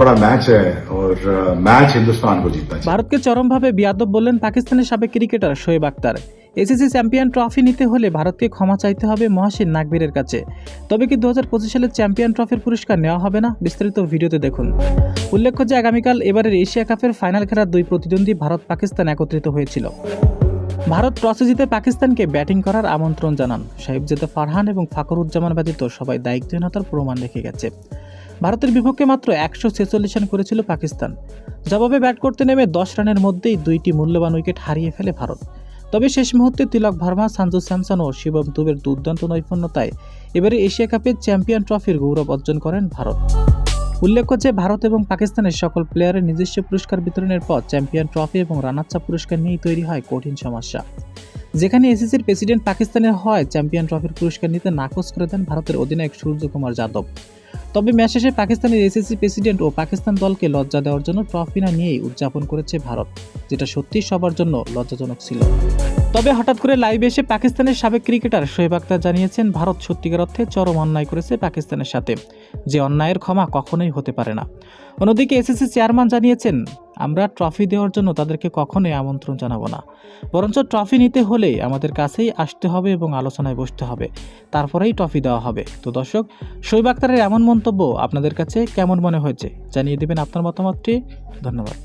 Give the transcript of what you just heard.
बड़ा मैच है और मैच हिंदुस्तान को जीतना चाहिए ভারতকে চরমভাবে বিয়াদব বললেন পাকিস্তানের সাবেক cricketer Shoaib Akhtar ACC champion trophy নিতে হলে ভারতকে ক্ষমা চাইতে হবে মহাসিন নাগবীরের কাছে তবে কি দু হাজার পঁচিশ সালের চ্যাম্পিয়ন ট্রফির পুরস্কার নেওয়া হবে না বিস্তারিত ভিডিওতে দেখুন উল্লেখ্য যে আগামীকাল এবারের এশিয়া কাপের ফাইনাল খেলার দুই প্রতিদ্বন্দ্বী ভারত পাকিস্তান একত্রিত হয়েছিল ভারত টসে জিতে পাকিস্তানকে ব্যাটিং করার আমন্ত্রণ জানান সাহিবজাদা ফারহান এবং ফাকরুজ্জামান ব্যতীত সবাই দায়িত্বহীনতার প্রমাণ রেখে গেছে ভারতের বিপক্ষে মাত্র একশো ছেচল্লিশ রান করেছিল পাকিস্তান। জবাবে ব্যাট করতে নেমে দশ রানের মধ্যেই দুইটি মূল্যবান উইকেট হারিয়ে ফেলে ভারত। তবে শেষ মুহূর্তে তিলক ভার্মা সঞ্জু স্যামসন ও শিবম দুবের দুর্দান্ত নৈপুণ্যতায় এবারে এশিয়া কাপে চ্যাম্পিয়ন ট্রফির গৌরব অর্জন করেন ভারত। উল্লেখ্য যে, ভারত এবং পাকিস্তানের সকল প্লেয়ারের নিজস্ব পুরস্কার বিতরণের পর চ্যাম্পিয়ন ট্রফি এবং রানাচ্ছা পুরস্কার নিয়েই তৈরি হয় কঠিন সমস্যা। যেখানে এসিসির প্রেসিডেন্ট পাকিস্তানের হয় চ্যাম্পিয়ন ট্রফির পুরস্কার নিতে নাকচ করে দেন ভারতের অধিনায়ক সূর্যকুমার যাদব। তবে ম্যাচ শেষে পাকিস্তানের এসএসসি প্রেসিডেন্ট ও পাকিস্তান দলকে লজ্জা দেওয়ার জন্য ট্রফি না নিয়েই উদযাপন করেছে ভারত, যেটা সত্যি সবার জন্য লজ্জাজনক ছিল। তবে হঠাৎ করে লাইভে এসে পাকিস্তানের সাবেক ক্রিকেটার শোয়েব আক্তার জানিয়েছেন, ভারত সত্যিকার অর্থে চরম অন্যায় করেছে পাকিস্তানের সাথে। যে অন্যায়ের ক্ষমা কখনোই হতে পারে না। অন্যদিকে এসিসি চেয়ারম্যান জানিয়েছেন, আমরা ট্রফি দেওয়ার জন্য তাদেরকে কখনোই আমন্ত্রণ জানাব না। বরঞ্চ ট্রফি নিতে হলে আমাদের কাছেই আসতে হবে এবং আলোচনায় বসতে হবে। তারপরেই ট্রফি দেওয়া হবে। তো দর্শক শৈব আক্তারের এমন মন্তব্য আপনাদের কাছে কেমন মনে হয়েছে? জানিয়ে দেবেন আপনার মতামতটি। ধন্যবাদ।